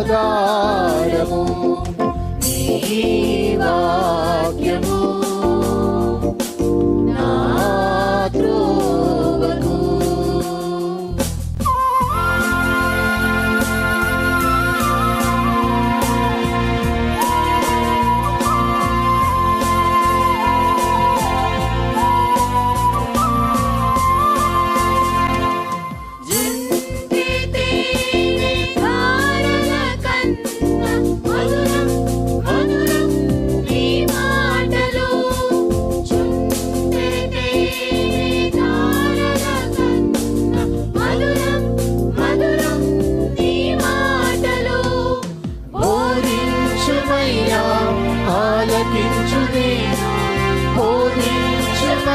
ఆధారము.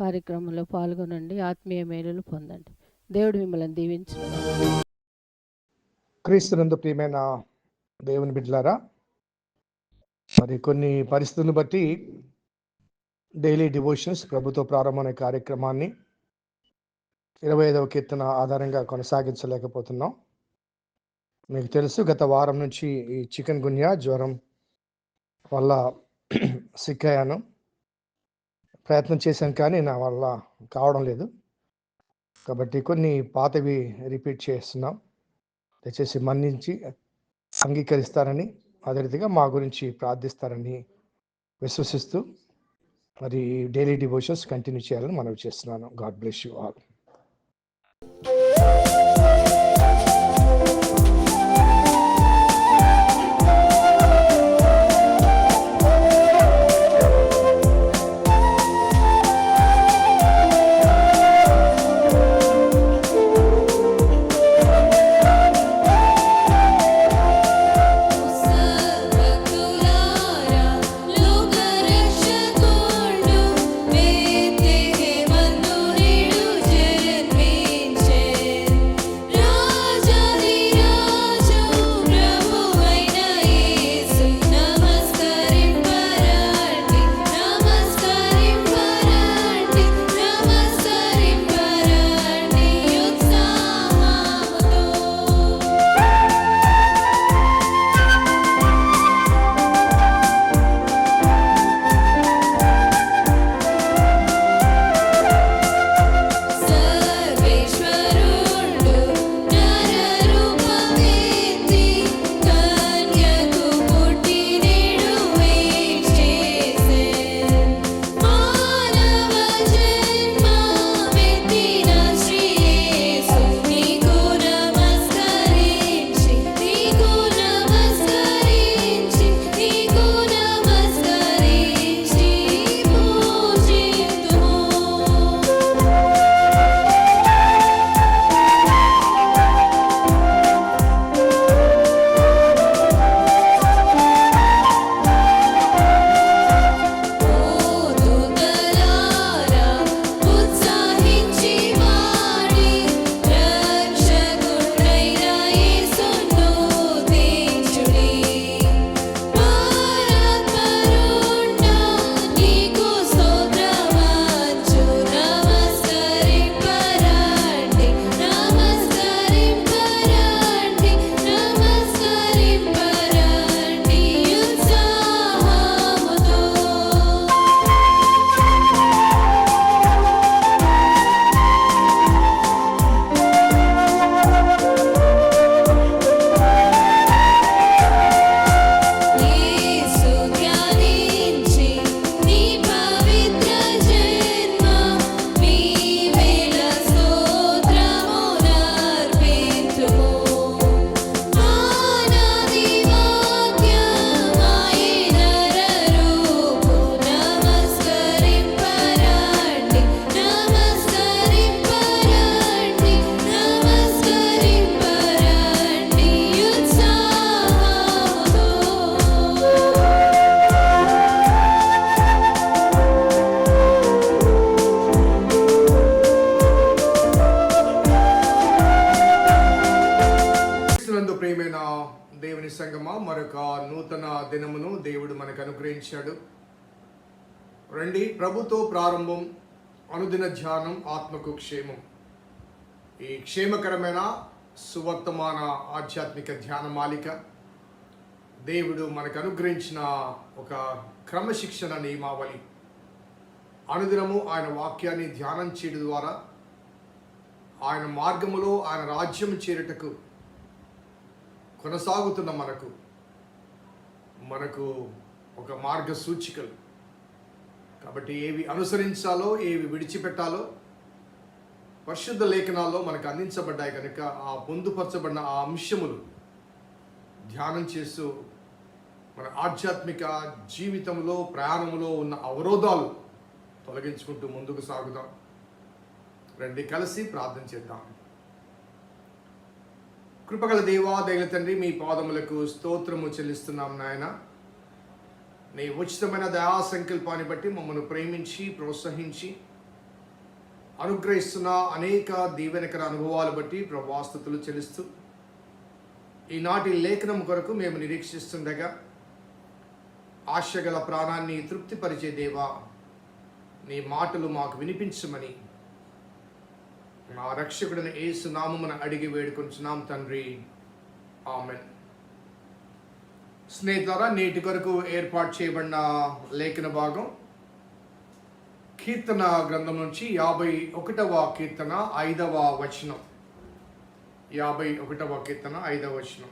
కార్యక్రమంలో పాల్గొనండి. ఆత్మీయ మేలులు పొందండి. దేవుడు మిమ్మల్ని దీవించు క్రీస్తునందు ప్రియమైన దేవుని బిడ్డలారా మరి కొన్ని పరిస్థితులను బట్టి డైలీ డివోషన్స్ ప్రభుత్వ ప్రారంభమైన కార్యక్రమాన్ని ఇరవై ఐదవ కీర్తన ఆధారంగా కొనసాగించలేకపోతున్నాం. మీకు తెలుసు గత వారం నుంచి ఈ చికెన్ గున్యా జ్వరం వల్ల సిక్ అయ్యాను. ప్రయత్నం చేశాను కానీ నా వల్ల కావడం లేదు. కాబట్టి కొన్ని పాతవి రిపీట్ చేస్తున్నాం. దయచేసి మన్నించి అంగీకరిస్తారని అదే రీతిగా మా గురించి ప్రార్థిస్తారని విశ్వసిస్తూ మరి డైలీ డివోషన్స్ కంటిన్యూ చేయాలని మనవి చేస్తున్నాను. God bless you all. మనకు అనుగ్రహించాడు. రండి ప్రభుతో ప్రారంభం అనుదిన ధ్యానం ఆత్మకు క్షేమం. ఈ క్షేమకరమైన సువర్తమాన ఆధ్యాత్మిక ధ్యాన మాలిక దేవుడు మనకు అనుగ్రహించిన ఒక క్రమశిక్షణ నియమావళి. అనుదినము ఆయన వాక్యాన్ని ధ్యానం చేయడం ద్వారా ఆయన మార్గములో ఆయన రాజ్యం చేరుటకు కొనసాగుతున్న మనకు మనకు ఒక మార్గ సూచికలు కాబట్టి ఏవి అనుసరించాలో ఏవి విడిచిపెట్టాలో పరిశుద్ధ లేఖనాల్లో మనకు అందించబడ్డాయి కనుక ఆ పొందుపరచబడిన ఆ అంశములు ధ్యానం చేస్తూ మన ఆధ్యాత్మిక జీవితంలో ప్రయాణంలో ఉన్న అవరోధాలు తొలగించుకుంటూ ముందుకు సాగుదాం. రండి కలిసి ప్రార్థన చేద్దాం. కృపగల దేవా దైవ తండ్రి మీ పాదములకు స్తోత్రము చెల్లిస్తున్నాం నాయన. నీ ఉచితమైన దయా సంకల్పాన్ని బట్టి మమ్మల్ని ప్రేమించి ప్రోత్సహించి అనుగ్రహిస్తున్న అనేక దీవెనకర అనుభవాలు బట్టి ప్రభాస్తుతులు చెల్లిస్తూ ఈనాటి లేఖనం కొరకు మేము నిరీక్షిస్తుండగా ఆశగల ప్రాణాన్ని తృప్తిపరిచే దేవా నీ మాటలు మాకు వినిపించమని మా రక్షకుడిని ఏసు నామమున అడిగి వేడుకొంచున్నాం తండ్రి. ఆమెన్. స్నేహితులారా నేటి కొరకు ఏర్పాటు చేయబడిన లేఖన భాగం కీర్తన గ్రంథం నుంచి యాభై ఒకటవ కీర్తన ఐదవ వచనం. యాభై ఒకటవ కీర్తన ఐదవ వచనం.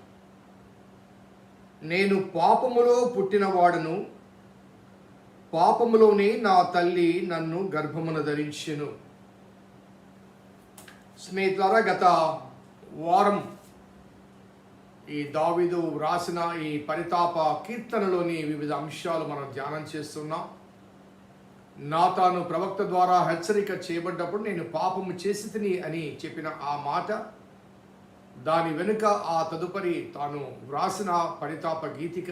నేను పాపములో పుట్టినవాడును పాపములోనే నా తల్లి నన్ను గర్భమున ధరించెను. స్నేహితులారా గత వారం ఈ దావిదు వ్రాసిన ఈ పరితాప కీర్తనలోని వివిధ అంశాలు మనం ధ్యానం చేస్తున్నాం. నాతాను ప్రవక్త ద్వారా హెచ్చరిక చేయబడ్డప్పుడు నేను పాపము చేసి తిని అని చెప్పిన ఆ మాట దాని వెనుక ఆ తదుపరి తాను వ్రాసిన పరితాప గీతిక.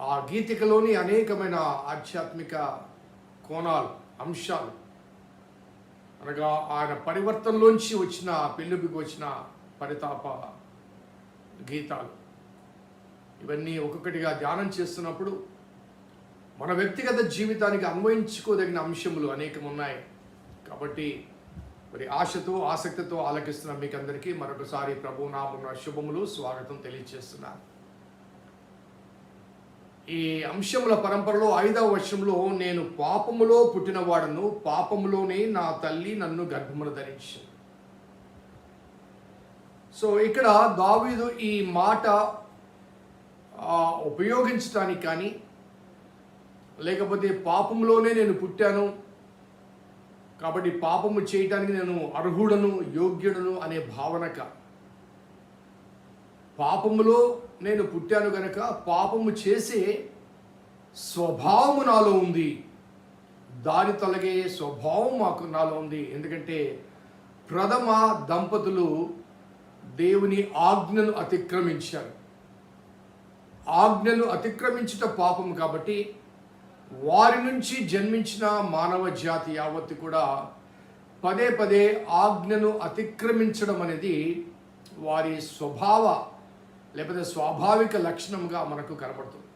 ఆ గీతికలోని అనేకమైన ఆధ్యాత్మిక కోణాలు అంశాలు. అనగా ఆయన పరివర్తనలోంచి వచ్చిన పెళ్ళికి వచ్చిన పరితాప గీతాలు. ఇవన్నీ ఒక్కొక్కటిగా ధ్యానం చేస్తున్నప్పుడు మన వ్యక్తిగత జీవితానికి అన్వయించుకోదగిన అంశములు అనేకం ఉన్నాయి కాబట్టి మరి ఆశతో ఆసక్తితో ఆలకిస్తున్న మీకు అందరికీ మరొకసారి ప్రభు నామున్న శుభములు స్వాగతం తెలియజేస్తున్నాను ఈ అంశముల పరంపరలో ఐదవ వర్షంలో నేను పాపములో పుట్టినవాడను పాపములోనే నా తల్లి నన్ను గర్భమును ధరించింది. సో ఇక్కడ దావీదు ఈ మాట ఉపయోగించటానికి ఉపయోగించడానికి కానీ లేకపోతే పాపంలోనే నేను పుట్టాను కాబట్టి పాపము చేయటానికి నేను అర్హుడను యోగ్యుడను అనే భావనక పాపములో నేను పుట్టాను గనక పాపము చేసే స్వభావము నాలో ఉంది. దారి తొలగే స్వభావం మాకు నాలో ఉంది. ఎందుకంటే ప్రథమ దంపతులు దేవుని ఆజ్ఞను అతిక్రమించారు. ఆజ్ఞను అతిక్రమించుట పాపం కాబట్టి వారి నుంచి జన్మించిన మానవ జాతి యావత్తు కూడా పదే పదే ఆజ్ఞను అతిక్రమించడం అనేది వారి స్వభావ లేకపోతే స్వాభావిక లక్షణంగా మనకు కనబడుతుంది.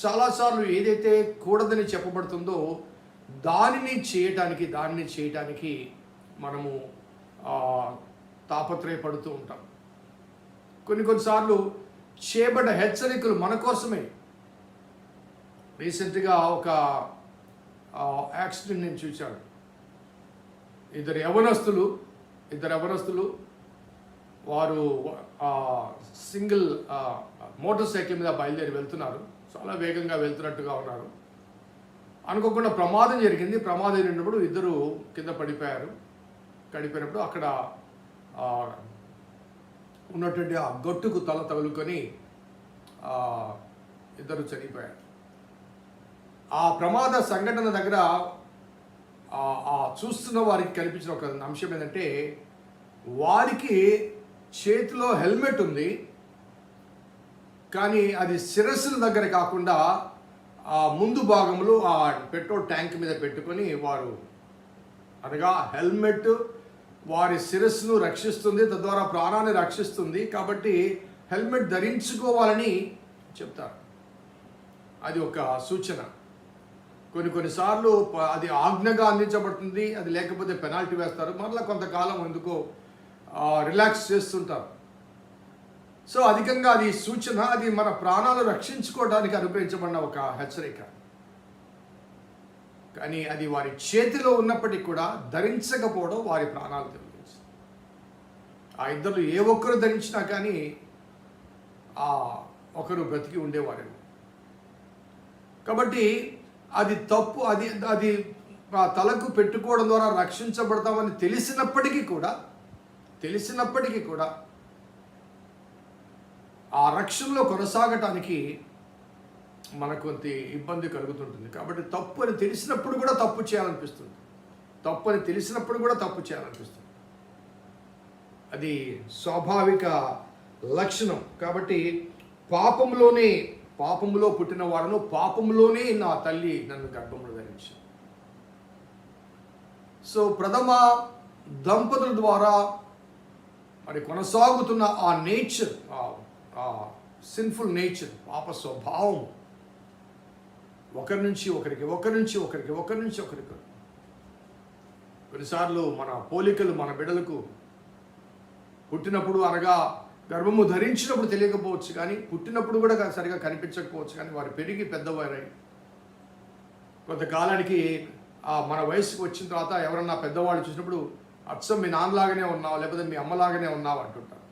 చాలాసార్లు ఏదైతే కూడదని చెప్పబడుతుందో దానిని చేయటానికి దానిని చేయటానికి మనము తాపత్రయపడుతూ ఉంటాం. కొన్ని కొన్నిసార్లు చేయబడ్డ హెచ్చరికలు మన కోసమే. రీసెంట్గా ఒక యాక్సిడెంట్ నేను చూశాను. ఇద్దరు యవనస్తులు ఇద్దరు యవనస్తులు వారు సింగిల్ మోటార్ సైకిల్ మీద బయలుదేరి వెళ్తున్నారు. చాలా వేగంగా వెళ్తున్నట్టుగా ఉన్నారు. అనుకోకుండా ప్రమాదం జరిగింది. ప్రమాదం జరిగినప్పుడు ఇద్దరు కింద పడిపోయారు. పడిపోయినప్పుడు అక్కడ ఉన్నటువంటి ఆ గొట్టుకు తల తగులుకొని ఇద్దరు చనిపోయారు. ఆ ప్రమాద సంఘటన దగ్గర ఆ చూస్తున్న వారికి కనిపించిన ఒక అంశం ఏంటంటే వారికి చేతిలో హెల్మెట్ ఉంది. కానీ అది శిరస్సుల దగ్గర కాకుండా ఆ ముందు భాగంలో ఆ పెట్రోల్ ట్యాంక్ మీద పెట్టుకొని వారు అనగా హెల్మెట్ వారి శిరస్సును రక్షిస్తుంది తద్వారా ప్రాణాన్ని రక్షిస్తుంది. కాబట్టి హెల్మెట్ ధరించుకోవాలని చెప్తారు. అది ఒక సూచన. కొన్ని కొన్నిసార్లు అది ఆజ్ఞగా అందించబడుతుంది అది లేకపోతే పెనాల్టీ వేస్తారు. మరలా కొంతకాలం ఎందుకో రిలాక్స్ చేస్తుంటారు. సో అధికంగా అది సూచన అది మన ప్రాణాలు రక్షించుకోవడానికి అనుగ్రహించబడిన ఒక హెచ్చరిక. కానీ అది వారి చేతిలో ఉన్నప్పటికీ కూడా ధరించకపోవడం వారి ప్రాణాలు తెలియజేస్తుంది ఆ ఇద్దరు ఏ ఒక్కరు ధరించినా కానీ ఆ ఒకరు బ్రతికి ఉండేవారేమో. కాబట్టి అది తప్పు అది అది ఆ తలకు పెట్టుకోవడం ద్వారా రక్షించబడతామని తెలిసినప్పటికీ కూడా తెలిసినప్పటికీ కూడా ఆ రక్షణలో కొనసాగటానికి మనకు కొంత ఇబ్బంది కలుగుతుంటుంది. కాబట్టి తప్పు అని తెలిసినప్పుడు కూడా తప్పు చేయాలనిపిస్తుంది. తప్పు అని తెలిసినప్పుడు కూడా తప్పు చేయాలనిపిస్తుంది. అది స్వాభావిక లక్షణం. కాబట్టి పాపంలోనే పాపంలో పుట్టిన వాడను పాపంలోనే నా తల్లి నన్ను గర్భంలో ధరించింది. సో ప్రథమ దంపతుల ద్వారా మరి కొనసాగుతున్న ఆ నేచర్ ఆ సిన్ఫుల్ నేచర్ పాప స్వభావం ఒకరి నుంచి ఒకరికి ఒకరి నుంచి ఒకరికి ఒకరి నుంచి ఒకరికి. కొన్నిసార్లు మన పోలికలు మన బిడ్డలకు పుట్టినప్పుడు అనగా గర్భము ధరించినప్పుడు తెలియకపోవచ్చు కానీ పుట్టినప్పుడు కూడా సరిగా కనిపించకపోవచ్చు కానీ వారు పెరిగి పెద్దవారై కొంతకాలానికి ఆ మన వయసుకు వచ్చిన తర్వాత ఎవరన్నా పెద్దవాళ్ళు చూసినప్పుడు అచ్చం మీ నాన్నలాగానే ఉన్నావు లేకపోతే మీ అమ్మలాగానే ఉన్నావు అంటుంటారు.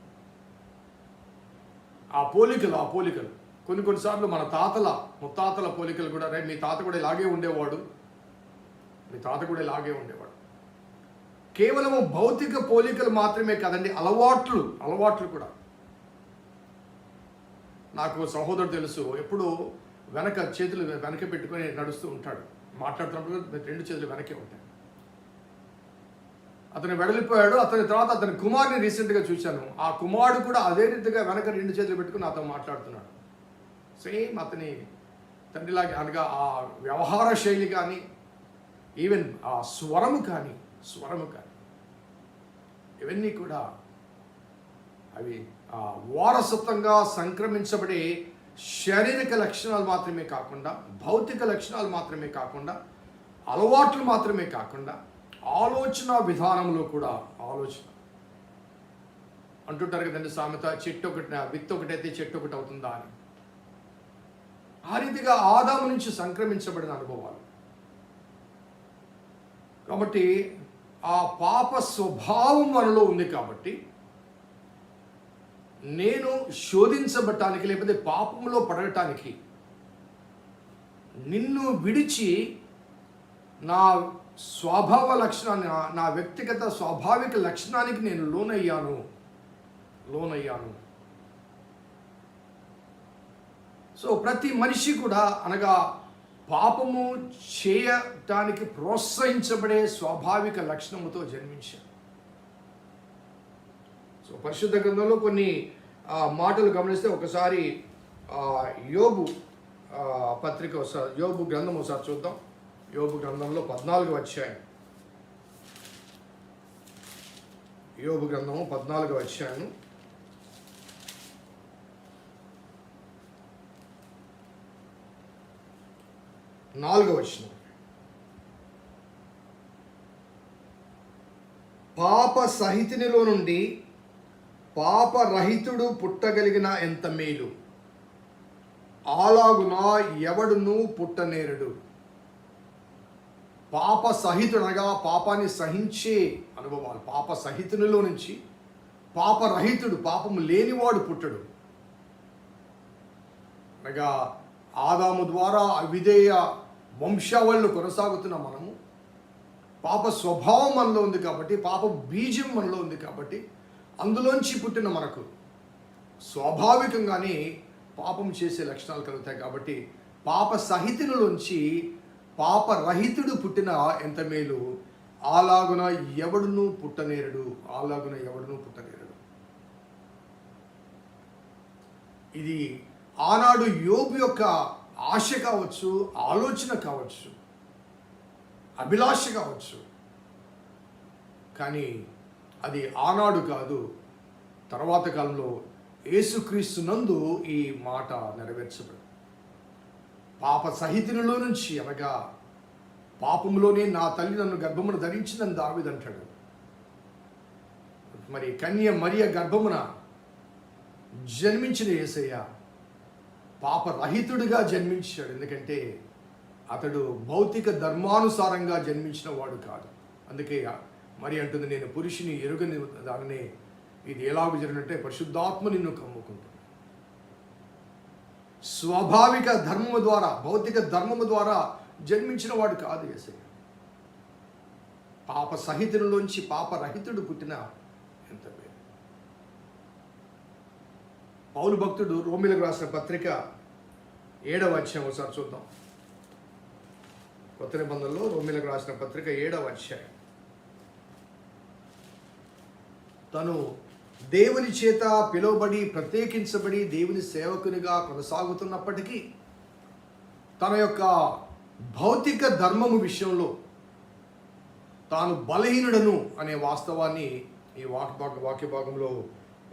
ఆ పోలికలు ఆ పోలికలు. కొన్ని కొన్నిసార్లు మన తాతల ముత్తాతల పోలికలు కూడా రే మీ తాత కూడా ఇలాగే ఉండేవాడు. మీ తాత కూడా ఇలాగే ఉండేవాడు. కేవలము భౌతిక పోలికలు మాత్రమే కాదండి అలవాట్లు అలవాట్లు కూడా. నాకు సహోదరుడు తెలుసు ఎప్పుడు వెనక చేతులు వెనక పెట్టుకొని నడుస్తూ ఉంటాడు. మాట్లాడుతున్నప్పుడు రెండు చేతులు వెనకే ఉంటాయి. అతను వెడలిపోయాడు అతని తర్వాత అతని కుమారుని రీసెంట్గా చూశాను. ఆ కుమారుడు కూడా అదే రీతిగా వెనక రెండు చేతులు పెట్టుకుని అతను మాట్లాడుతున్నాడు. సేమ్ అతని తండ్రిలాగా అనగా ఆ వ్యవహార శైలి కానీ ఈవెన్ ఆ స్వరము కానీ స్వరము కానీ ఇవన్నీ కూడా అవి ఆ వారసత్వంగా సంక్రమించబడే శారీరక లక్షణాలు మాత్రమే కాకుండా భౌతిక లక్షణాలు మాత్రమే కాకుండా అలవాట్లు మాత్రమే కాకుండా ఆలోచన విధానంలో కూడా ఆలోచన. అంటుంటారు కదండి సామెత చెట్టు ఒకటి విత్తు ఒకటైతే చెట్టు ఒకటి అవుతుందా అని. ఆ రీతిగా ఆదాము నుంచి సంక్రమించబడిన అనుభవాలు. కాబట్టి ఆ పాప స్వభావం మనలో ఉంది కాబట్టి నేను శోధించబట్టానికి లేకపోతే పాపంలో పడటానికి నిన్ను విడిచి నా స్వభావ లక్షణాన్ని నా- నా వ్యక్తిగత స్వాభావిక లక్షణానికి నేను లోనయ్యాను. లోనయ్యాను. సో ప్రతి మనిషి కూడా అనగా పాపము చేయటానికి ప్రోత్సహించబడే స్వాభావిక లక్షణముతో జన్మించారు సో పరిశుద్ధ గ్రంథంలో కొన్ని మాటలు గమనిస్తే ఒకసారి యోగు యోబు పత్రిక ఒకసారి యోబు గ్రంథం ఒకసారి చూద్దాం. యోబు గ్రంథంలో పద్నాలుగు అధ్యాయం. యోబు గ్రంథము పద్నాలుగు అధ్యాయం నాలుగవ వచనం. పాప సహితునిలో నుండి పాపరహితుడు పుట్టగలిగిన ఎంత మేలు? ఆలాగున ఎవడును పుట్టనేరుడు. పాప సహితుడనగా పాపాన్ని సహించే అనుభవాలు పాప సహితునిలో నుంచి పాపరహితుడు పాపము లేనివాడు పుట్టడు. అనగా ఆదాము ద్వారా అవిధేయ వంశావళిలో కొనసాగుతున్న మనము పాప స్వభావం మనలో ఉంది కాబట్టి పాప బీజం మనలో ఉంది కాబట్టి అందులోంచి పుట్టిన మనకు స్వాభావికంగానే పాపం చేసే లక్షణాలు కలుగుతాయి కాబట్టి పాప సహితులలోంచి పాప రహితుడు పుట్టిన ఎంత మేలు? అలాగున ఎవడును పుట్టనేరుడు అలాగున ఎవడును పుట్టనేరుడు. ఇది ఆనాడు యోబు యొక్క ఆశ కావచ్చు ఆలోచన కావచ్చు అభిలాష కావచ్చు. కానీ అది ఆనాడు కాదు తర్వాత కాలంలో యేసుక్రీస్తు నందు ఈ మాట నెరవేర్చబడి పాప సహితునిలో నుంచి అనగా పాపంలోనే నా తల్లి నన్ను గర్భమును ధరించిందని దావిదంటాడు మరి కన్య మరియ గర్భమున జన్మించిన యేసయ్య పాపరహితుడిగా జన్మించాడు. ఎందుకంటే అతడు భౌతిక ధర్మానుసారంగా జన్మించిన వాడు కాదు. అందుకే మరి అంటుంది నేను పురుషుని ఎరుగని దానిని ఇది ఎలాగ జరిగినట్టే పరిశుద్ధాత్మ నిన్ను కమ్ముకుంటుంది. స్వాభావిక ధర్మము ద్వారా భౌతిక ధర్మము ద్వారా జన్మించిన వాడు కాదు యేసయ్య. పాప సహితునిలోంచి పాపరహితుడు పుట్టిన ఎంత పెద్ద పౌలు భక్తుడు రోమిలకు రాసిన పత్రిక ఏడవ అధ్యాయం ఒకసారి చూద్దాం. కొత్త నిబంధనలో రోమిలకు రాసిన పత్రిక ఏడవ అధ్యాయం. తను దేవుని చేత పిలువబడి ప్రత్యేకించబడి దేవుని సేవకునిగా కొనసాగుతున్నప్పటికీ తన యొక్క భౌతిక ధర్మము విషయంలో తాను బలహీనుడను అనే వాస్తవాన్ని ఈ వాక్ వాక్య భాగంలో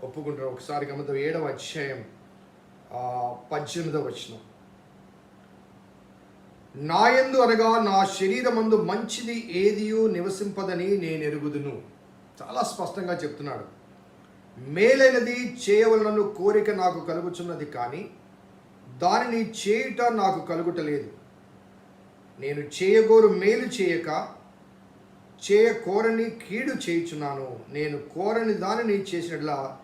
ఒప్పుకుంటారు. ఒకసారి గమనిద్దాం. ఏడవ అధ్యాయం పద్దెనిమిదవ వచనం. నాయందు అనగా నా శరీరమందు మంచిది ఏదియో నివసింపదని నేను ఎరుగుదును. చాలా స్పష్టంగా చెప్తున్నాడు. మేలైనది చేయవలనను కోరిక నాకు కలుగుచున్నది కానీ దానిని చేయుట నాకు కలుగుటలేదు. నేను చేయగోరు మేలు చేయక చేయకోరని కీడు చేయుచున్నాను. నేను కోరని దానిని చేసినట్లా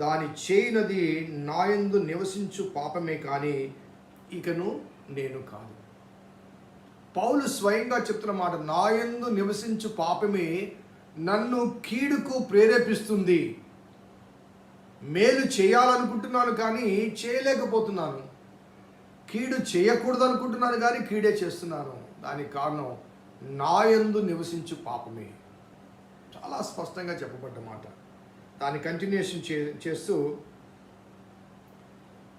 దాని చేయనది నాయందు నివసించు పాపమే కానీ ఇకను నేను కాదు. పౌలు స్వయంగా చెప్తున్న మాట నాయందు నివసించు పాపమే నన్ను కీడుకు ప్రేరేపిస్తుంది. మేలు చేయాలనుకుంటున్నాను కానీ చేయలేకపోతున్నాను. కీడు చేయకూడదు అనుకుంటున్నాను కానీ కీడే చేస్తున్నాను. దానికి కారణం నాయందు నివసించు పాపమే. చాలా స్పష్టంగా చెప్పబడ్డ మాట. దాన్ని కంటిన్యూషన్ చే చేస్తూ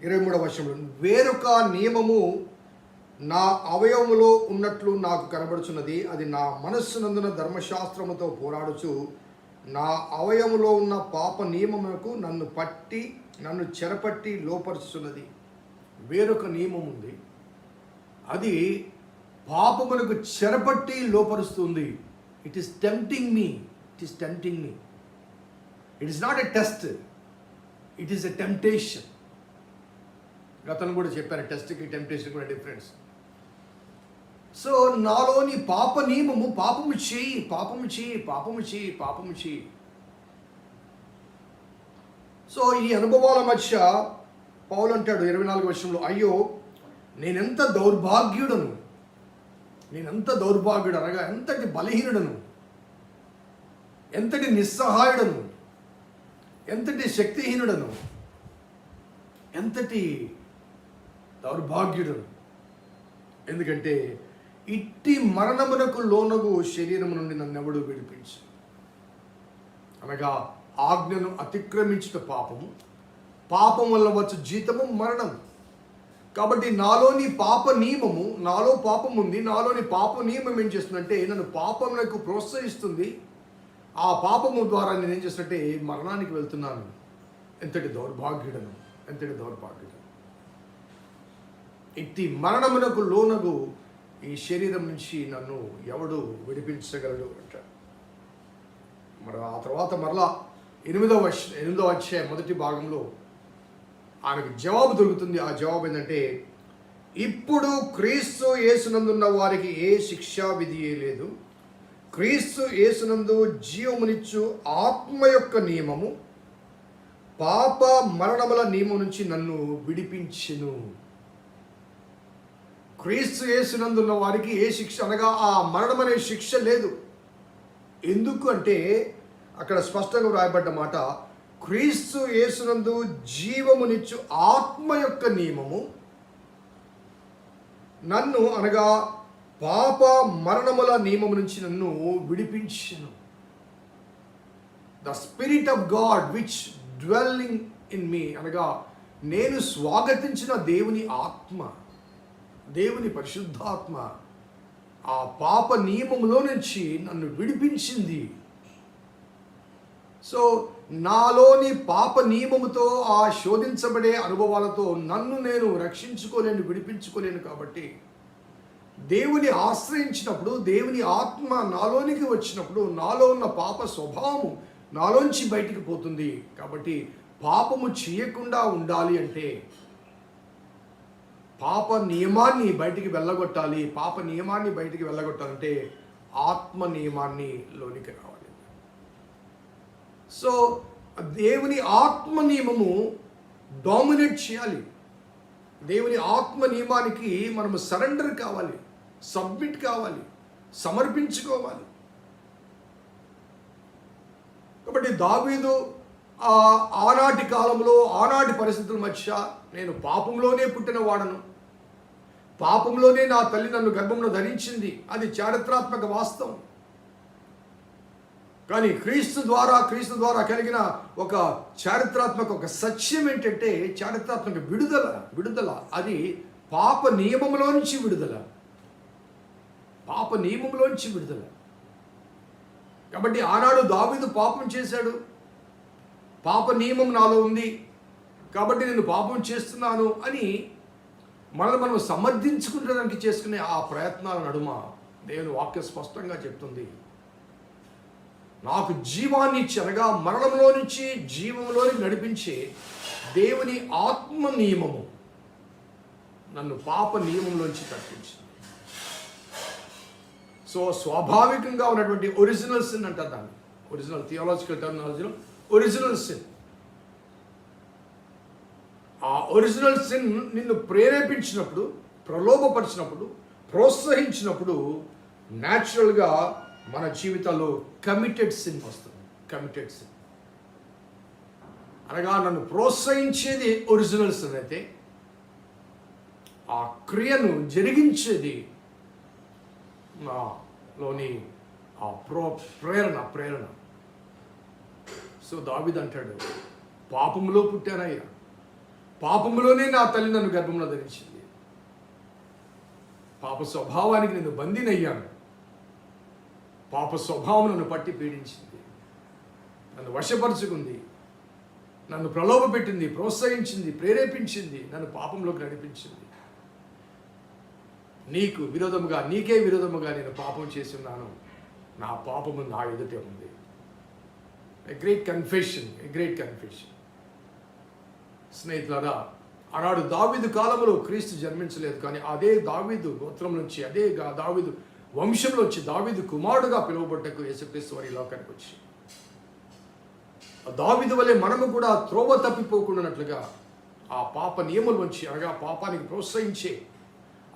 ఇరవై మూడవ వర్షంలో వేరొక నియమము నా అవయవములో ఉన్నట్లు నాకు కనబడుచున్నది. అది నా మనస్సునందున ధర్మశాస్త్రముతో పోరాడుచు నా అవయములో ఉన్న పాప నియమమునకు నన్ను పట్టి నన్ను చెరపట్టి లోపరుచున్నది వేరొక నియమం ఉంది. అది పాపమునకు చెరపట్టి లోపరుస్తుంది. It is tempting me it is tempting me it is not a test it is a temptation గతంలో కూడా చెప్పాను టెస్ట్కి టెంప్టేషన్ కూడా డిఫరెన్స్ సో నాలోని పాప నియమము పాపము చేయి పాపము చేయి పాపము చేయి పాపము చేయి. సో ఈ అనుభవాల మధ్య పౌలు అంటాడు ఇరవై నాలుగు వర్షంలో అయ్యో నేనెంత దౌర్భాగ్యుడను? నేనెంత దౌర్భాగ్యుడు అనగా ఎంతటి బలహీనుడను? ఎంతటి నిస్సహాయుడను? ఎంతటి శక్తిహీనుడను ఎంతటి దౌర్భాగ్యుడను. ఎందుకంటే ఇట్టి మరణమునకు లోనగు శరీరము నుండి నన్నెవడు విడిపించు. అనగా ఆజ్ఞను అతిక్రమించుట పాపము పాపం వల్ల వచ్చు జీతము మరణం. కాబట్టి నాలోని పాప నియమము నాలో పాపం ఉంది నాలోని పాప నియమం ఏం చేస్తుందంటే నన్ను పాపమునకు ప్రోత్సహిస్తుంది ఆ పాపము ద్వారా నేను ఏం మరణానికి వెళ్తున్నాను. ఎంతటి దౌర్భాగ్యుడను ఎంతటి దౌర్భాగ్యుడను ఇట్టి మరణమునకు లోనగు ఈ శరీరం నుంచి నన్ను ఎవడు విడిపించగలడు అంటాడు మరి ఆ తర్వాత మరలా ఎనిమిదవ వర్ష- ఎనిమిదవ అధ్యాయ మొదటి భాగంలో ఆయనకు జవాబు దొరుకుతుంది. ఆ జవాబు ఏంటంటే ఇప్పుడు క్రీస్తు యేసునందున్న వారికి ఏ శిక్షా విధి లేదు. క్రీస్తు యేసునందు జీవమునిచ్చు ఆత్మ యొక్క నియమము పాప మరణముల నియమం నుంచి నన్ను విడిపించెను. క్రీస్తు యేసునందున్న వారికి ఏ శిక్ష అనగా ఆ మరణం అనే శిక్ష లేదు. ఎందుకు అంటే అక్కడ స్పష్టంగా వ్రాయబడ్డ మాట క్రీస్తు యేసునందు జీవమునిచ్చు ఆత్మ యొక్క నియమము నన్ను అనగా పాప మరణముల నియమం నుంచి నన్ను విడిపించను. The spirit of God which dwelling in me అనగా నేను స్వాగతించిన దేవుని ఆత్మ దేవుని పరిశుద్ధాత్మ ఆ పాప నియమంలో నుంచి నన్ను విడిపించింది. సో నాలోని పాప నియమముతో ఆ శోధించబడే అనుభవాలతో నన్ను నేను రక్షించుకోలేను విడిపించుకోలేను కాబట్టి దేవుని ఆశ్రయించినప్పుడు దేవుని ఆత్మ నాలోనికి వచ్చినప్పుడు నాలో ఉన్న పాప స్వభావము నాలోంచి బయటికి పోతుంది. కాబట్టి పాపము చేయకుండా ఉండాలి అంటే పాప నియమాన్ని బయటికి వెళ్ళగొట్టాలి. పాప నియమాన్ని బయటికి వెళ్ళగొట్టాలంటే ఆత్మ నియమాన్ని లోనికి రావాలి. సో దేవుని ఆత్మ నియమము డామినేట్ చేయాలి. దేవుని ఆత్మ నియమానికి మనము సరెండర్ కావాలి. సబ్మిట్ కావాలి సమర్పించుకోవాలి. కాబట్టి దావీదు ఆనాటి కాలంలో ఆనాటి పరిస్థితుల మధ్య నేను పాపంలోనే పుట్టిన వాడను. పాపంలోనే నా తల్లి నన్ను గర్భంలో ధరించింది. అది చారిత్రాత్మక వాస్తవం. కానీ క్రీస్తు ద్వారా క్రీస్తు ద్వారా కలిగిన ఒక చారిత్రాత్మక ఒక సత్యం ఏంటంటే చారిత్రాత్మక విడుదల విడుదల. అది పాప నియమంలో నుంచి విడుదల. పాప నియమంలోంచి విడుదల. కాబట్టి ఆనాడు దావీదు పాపం చేశాడు. పాప నియమం నాలో ఉంది. కాబట్టి నేను పాపం చేస్తున్నాను అని మనల్ని మనం సమర్థించుకుంటానికి చేసుకునే ఆ ప్రయత్నాల నడుమ దేవుని వాక్య స్పష్టంగా చెప్తుంది. నాకు జీవాన్ని చెరగా మరణంలో నుంచి జీవంలోని నడిపించే దేవుని ఆత్మ నియమము నన్ను పాప నియమంలోంచి తప్పించింది. సో స్వాభావికంగా ఉన్నటువంటి ఒరిజినల్ సిన్ అంటారు దాన్ని. ఒరిజినల్ థియాలజికల్ టెర్మినాలజీలో ఒరిజినల్ సిన్ ఆ ఒరిజినల్ సిన్ నిన్ను ప్రేరేపించినప్పుడు ప్రలోభపరిచినప్పుడు ప్రోత్సహించినప్పుడు న్యాచురల్గా మన జీవితాల్లో కమిటెడ్ సిన్ వస్తుంది. కమిటెడ్ సిన్ అనగా నన్ను ప్రోత్సహించేది ఒరిజినల్ సిన్ అయితే ఆ క్రియను జరిగించేది నాలోని ఆ ప్రో ప్రేరణ ప్రేరణ. సో దావిద్ అంటాడు పాపములో పుట్టానయ్యా. పాపములోనే నా తల్లి నన్ను గర్భంలో ధరించింది. పాప స్వభావానికి నేను బందీనయ్యాను పాప స్వభావం నన్ను పట్టి పీడించింది. నన్ను వశపరుచుకుంది. నన్ను ప్రలోభ పెట్టింది ప్రోత్సహించింది ప్రేరేపించింది నన్ను పాపంలోకి నడిపించింది. నీకు విరోధముగా నీకే విరోధముగా నేను పాపం చేసి ఉన్నాను నా పాపము నా ఎదుటే ఉంది. A great confession a great confession స్నేహితులరా ఆనాడు దావిదు కాలంలో క్రీస్తు జన్మించలేదు కానీ అదే దావిదు గోత్రం నుంచి అదే దావిదు దావీదు వంశంలో వచ్చి దావిదు కుమారుడుగా పిలువబడ్డకు యేసుక్రీస్తు వారి లోకానికి వచ్చి. దావిదు వలె మనము కూడా త్రోవ తప్పిపోకుండానట్లుగా ఆ పాప నియముల నుంచి అనగా పాపానికి ప్రోత్సహించే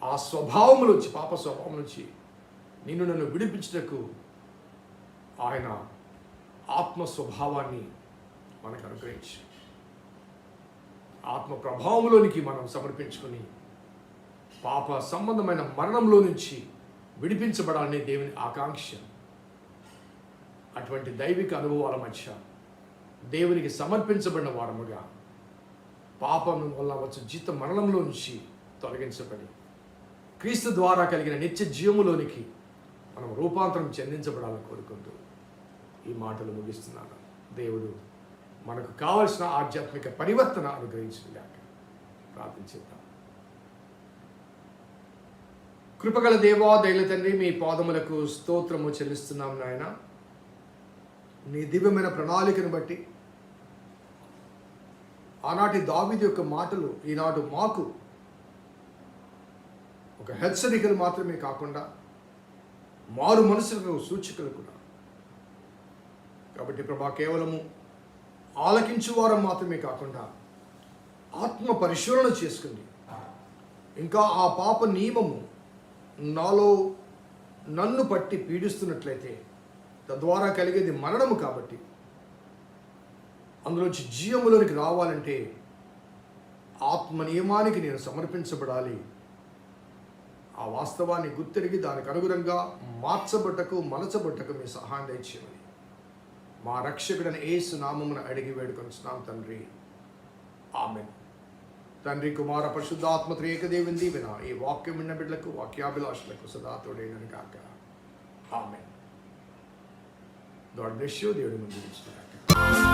ఆ స్వభావముల నుంచి పాప స్వభావం నుంచి నిన్ను నన్ను విడిపించుటకు ఆయన ఆత్మ స్వభావాన్ని మనకు అనుగ్రహించి ఆత్మ ప్రభావంలోనికి మనం సమర్పించుకొని పాప సంబంధమైన మరణంలో నుంచి విడిపించబడాలనే దేవుని ఆకాంక్ష. అటువంటి దైవిక అనుభవాల మధ్య దేవునికి సమర్పించబడిన వారముగా పాపం వల్ల వచ్చే జీత మరణంలో నుంచి తొలగించబడి క్రీస్తు ద్వారా కలిగిన నిత్య జీవములోనికి మనం రూపాంతరం చెందించబడాలని కోరుకుంటూ ఈ మాటలు ముగిస్తున్నాను. దేవుడు మనకు కావలసిన ఆధ్యాత్మిక పరివర్తన అనుగ్రహించినగాక ప్రార్థించేద్దాం కృపగల దేవా దైల తండ్రి మీ పాదములకు స్తోత్రము చెల్లిస్తున్నాం నాయన. నీ దివ్యమైన ప్రణాళికను బట్టి ఆనాటి దావిది యొక్క మాటలు ఈనాడు మాకు ఒక హెచ్చరికలు మాత్రమే కాకుండా మారు మనసులకు సూచికలు కూడా. కాబట్టి ప్రభా కేవలము ఆలకించువారం మాత్రమే కాకుండా ఆత్మ పరిశీలన చేసుకుంది ఇంకా ఆ పాప నియమము నాలో నన్ను పట్టి పీడిస్తున్నట్లయితే తద్వారా కలిగేది మరణము కాబట్టి అందులోంచి జీవములోనికి రావాలంటే ఆత్మ నియమానికి నేను సమర్పించబడాలి ఆ వాస్తవాన్ని గుర్తెరిగి దానికి అనుగుణంగా మార్చబట్టకు మలచబట్టకు మీ సహాయం దయచేయమని. మా రక్షకుడని ఏసు నామమున అడిగి వేడుకొంచున్నాం తండ్రి. ఆమెన్. తండ్రి కుమార పరిశుద్ధాత్మ త్రేకదేవిని దీవెన ఈ వాక్యం విన్న బిడ్డలకు వాక్యాభిలాషులకు సదాతోడైనను కాక ఆమెన్. గాడ్ బ్లెస్ యూ దేవుడి ముందు